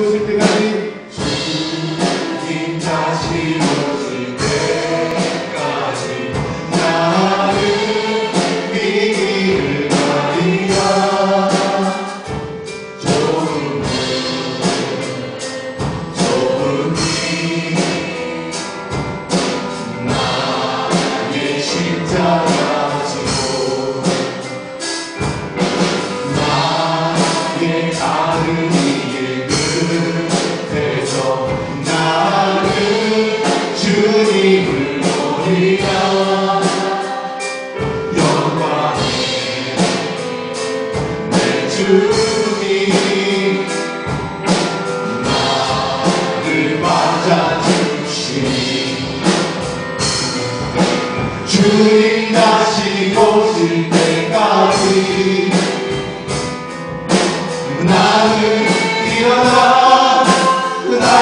오실 때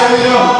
Pedrão.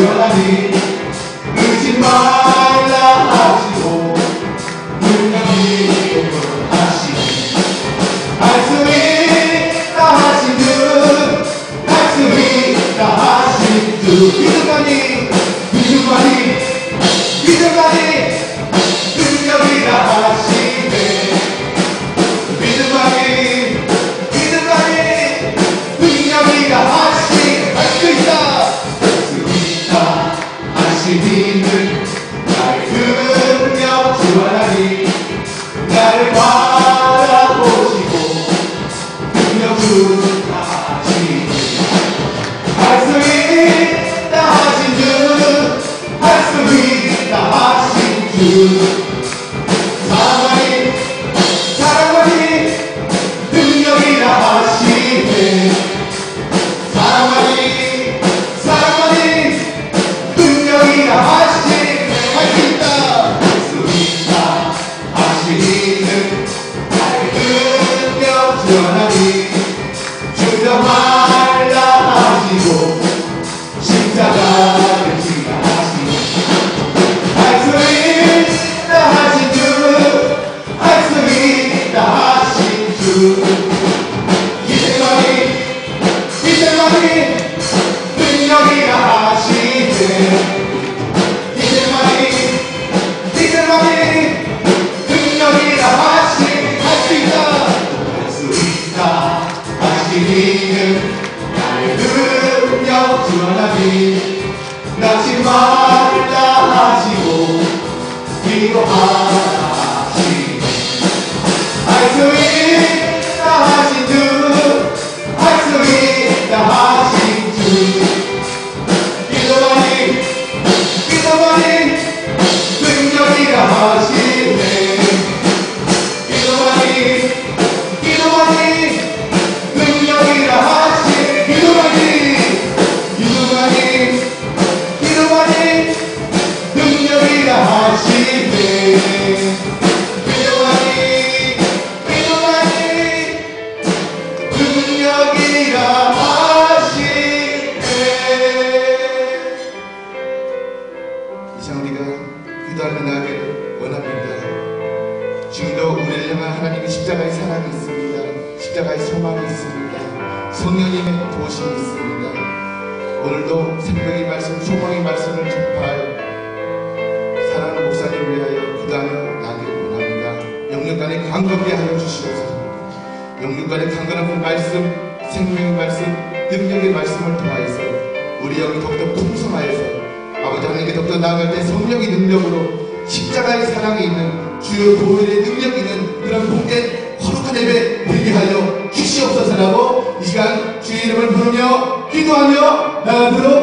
You're a Hassidindir Oh. 원합니다. 주기도 우리를 향한 하나님의 십자가의 사랑이 있습니다. 십자가의 소망이 있습니다. 성령님의 도심이 있습니다. 오늘도 생명의 말씀, 소망의 말씀을 전파하여 사랑하는 목사님 위하여 기도하며 나기 원합니다. 영육간에 강건하게 하여 주시옵소서. 영육간에 강건한 말씀, 생명의 말씀, 능력의 말씀을 통하여서 우리 영이 더욱더 풍성하여서 아버지 하나님께 더욱더 나아갈 때 성령의 능력으로 십자가의 사랑이 있는 주의 보혈의 능력이 있는 그런 복된 거룩한 예배 되게 하여 주시옵소서라고 이 시간 주의 이름을 부르며 기도하며 나아들어